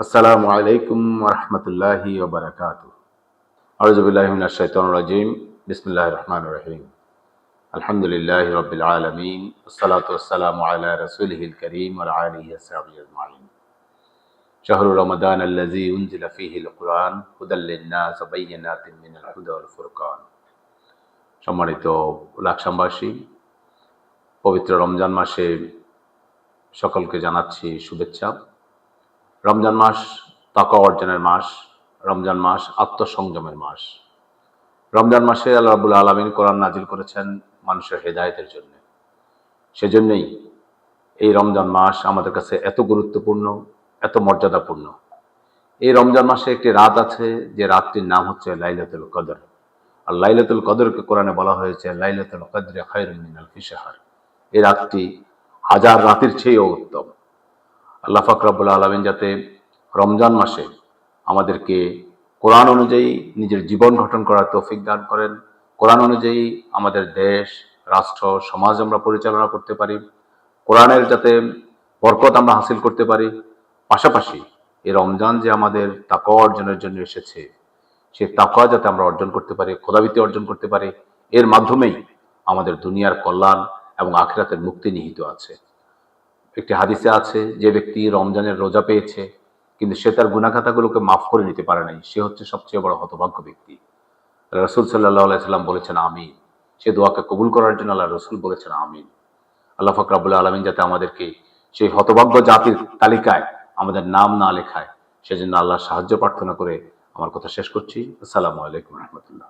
আসসালামু আলাইকুম রহমতুল্লাহি ওবরাকাত আউজবিল্লাহিমিনাশাইতানুরাজিম বিসমিল্লাহ রহমান রহিম আলহামদুলিল্লাহ রবিল আলমিন সালাতাম আলা রসুলহিল করিম আলিহি আসসাবি আজমাইন شهر رمضان الذي أنزل فيه القرآن هدى للناس وبينات من الهدى والفرقان সম্মানিত লাকসামবাসী পবিত্র রমজান মাসে সকলকে জানাচ্ছি শুভেচ্ছা রমজান মাস তাকা অর্জনের মাস, রমজান মাস আত্মসংযমের মাস। রমজান মাসে আল্লাহ রাবুল আলমিন কোরআন নাজিল করেছেন মানুষের হেদায়তের জন্য। সেজন্যই এই রমজান মাস আমাদের কাছে এত গুরুত্বপূর্ণ, এত মর্যাদাপূর্ণ। এই রমজান মাসে একটি রাত আছে, যে রাতটির নাম হচ্ছে লাইলাতুল কদর। আর লাইলাতুল কদরকে কোরআনে বলা হয়েছে, লাইলাতুল কদরে খায়রুল মিনাল ফিসাহার এই রাতটি হাজার রাতের চেয়েও উত্তম। আল্লাহ ফাকরাবুল আলমিন যাতে রমজান মাসে আমাদেরকে কোরআন অনুযায়ী নিজের জীবন গঠন করার তৌফিক দান করেন। কোরআন অনুযায়ী আমাদের দেশ, রাষ্ট্র, সমাজ আমরা পরিচালনা করতে পারি। কোরআনের যাতে বরকত আমরা হাসিল করতে পারি। পাশাপাশি এই রমজান যে আমাদের তাকওয়া অর্জনের জন্য এসেছে সেই তাকওয়া যাতে আমরা অর্জন করতে পারি খোদাবিতে অর্জন করতে পারি, এর মাধ্যমেই আমাদের দুনিয়ার কল্যাণ এবং আখিরাতের মুক্তি নিহিত আছে। একটি হাদিসে আছে, যে ব্যক্তি রমজানের রোজা পেয়েছে, কিন্তু সে তার গুণাখাতাগুলোকে মাফ করে নিতে পারে নাই, সে হচ্ছে সবচেয়ে বড় হতভাগ্য ব্যক্তি। রসুল সাল্লাহ আলাইসাল্লাম বলেছেন, আমিন। সে দোয়াকে কবুল করার জন্য আল্লাহ রসুল বলেছেন, আমিন। আল্লাহ ফকরাবুল্লাহ আলমিন যাতে আমাদেরকে সেই হতভাগ্য জাতির তালিকায় আমাদের নাম না লেখায়, সেজন্য আল্লাহ সাহায্য প্রার্থনা করে আমার কথা শেষ করছি। আসসালামু আলাইকুম রহমতুল্লাহ।